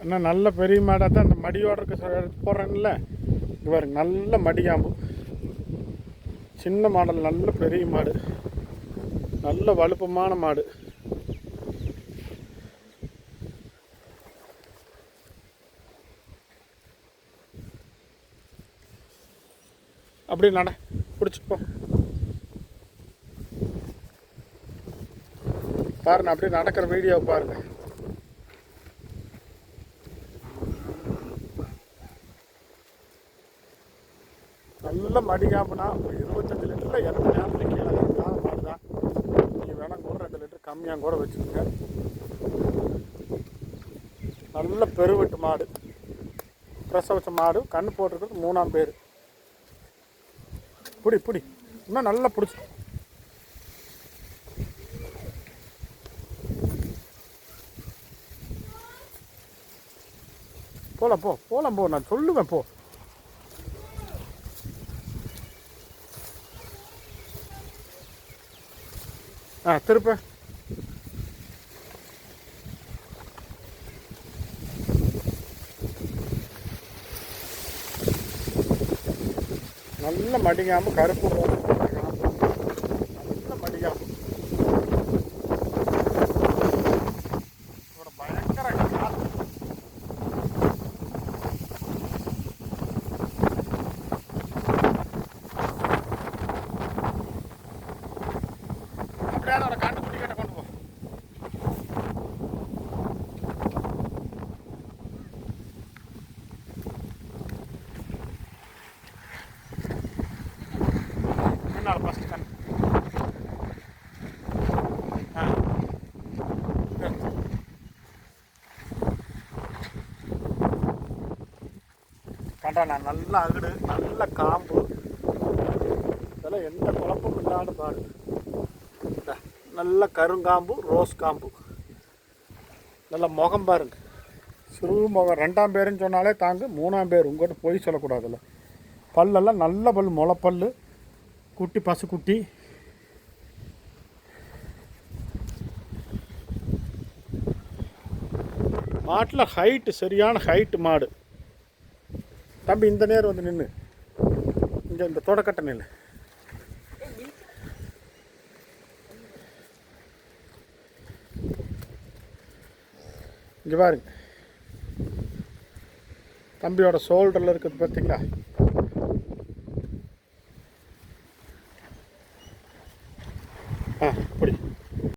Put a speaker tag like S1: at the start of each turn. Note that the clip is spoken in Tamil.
S1: ஆனால் நல்ல பெரிய மாடாக தான். அந்த மடியோட இருக்க ச- எடுத்து போடுறேன்ல பாருங்க நல்ல மடியாம்பு சின்ன மாடல் நல்ல பெரிய மாடு. நல்ல வலுப்பமான மாடு. அப்படியே நட பிடிச்சிப்போ பாருங்க அப்படியே நடக்கிற வீடியோவை பாருங்க. நல்ல மடிகாப்புனா இருபத்தஞ்சு லிட்டரில் எத்தனை கேப்பில் கீழே இறக்காத மாடு தான் நீங்கள் வேணால் கூட ரெண்டு லிட்டர் கம்மியாக கூட வச்சுக்கோங்க. நல்ல பெருவெட்டு மாடு. பிரசவச்ச மாடு. கண்ணு போட்டிருக்கிறது மூணாம் பேர். பிடி பிடி. இன்னும் நல்லா பிடிச்சி. போலாம் போ. போலாம் போ. நான் சொல்லுவேன் போ. ஆ திருப்ப நல்ல மடிங்காம்பு கருப்பு ரோஸ் நல்ல அப்படியே அதோட கண்டுபிடி கிட்ட கொண்டு போ. முன்னால் ஃபஸ்ட் கண் ஆ. நிறுத்து. கண்டா நான் அகடு நல்ல காம்பு. இதெல்லாம் எந்த குழப்பமும் இல்லாத பாடு. நல்ல கருங்காம்பு ரோஸ் காம்பு. நல்ல முகம் பாருங்க. சிறு முகம் ரெண்டாம் பேருன்னு சொன்னாலே தாங்க மூணாம் பேர் உங்கள்கிட்ட போய் சொல்லக்கூடாதுல்ல. பல்லெல்லாம் நல்ல பல் முளைப்பல் குட்டி பசுக்குட்டி. மாட்டில் ஹைட்டு சரியான ஹைட்டு மாடு. தம்பி இந்த நேரம் வந்து நின்று இங்கே இந்த தொடக்கட்ட நின்று இங்கே பாருங்க. தம்பியோட ஷோல்டரில் இருக்குது பார்த்தீங்களா ஆ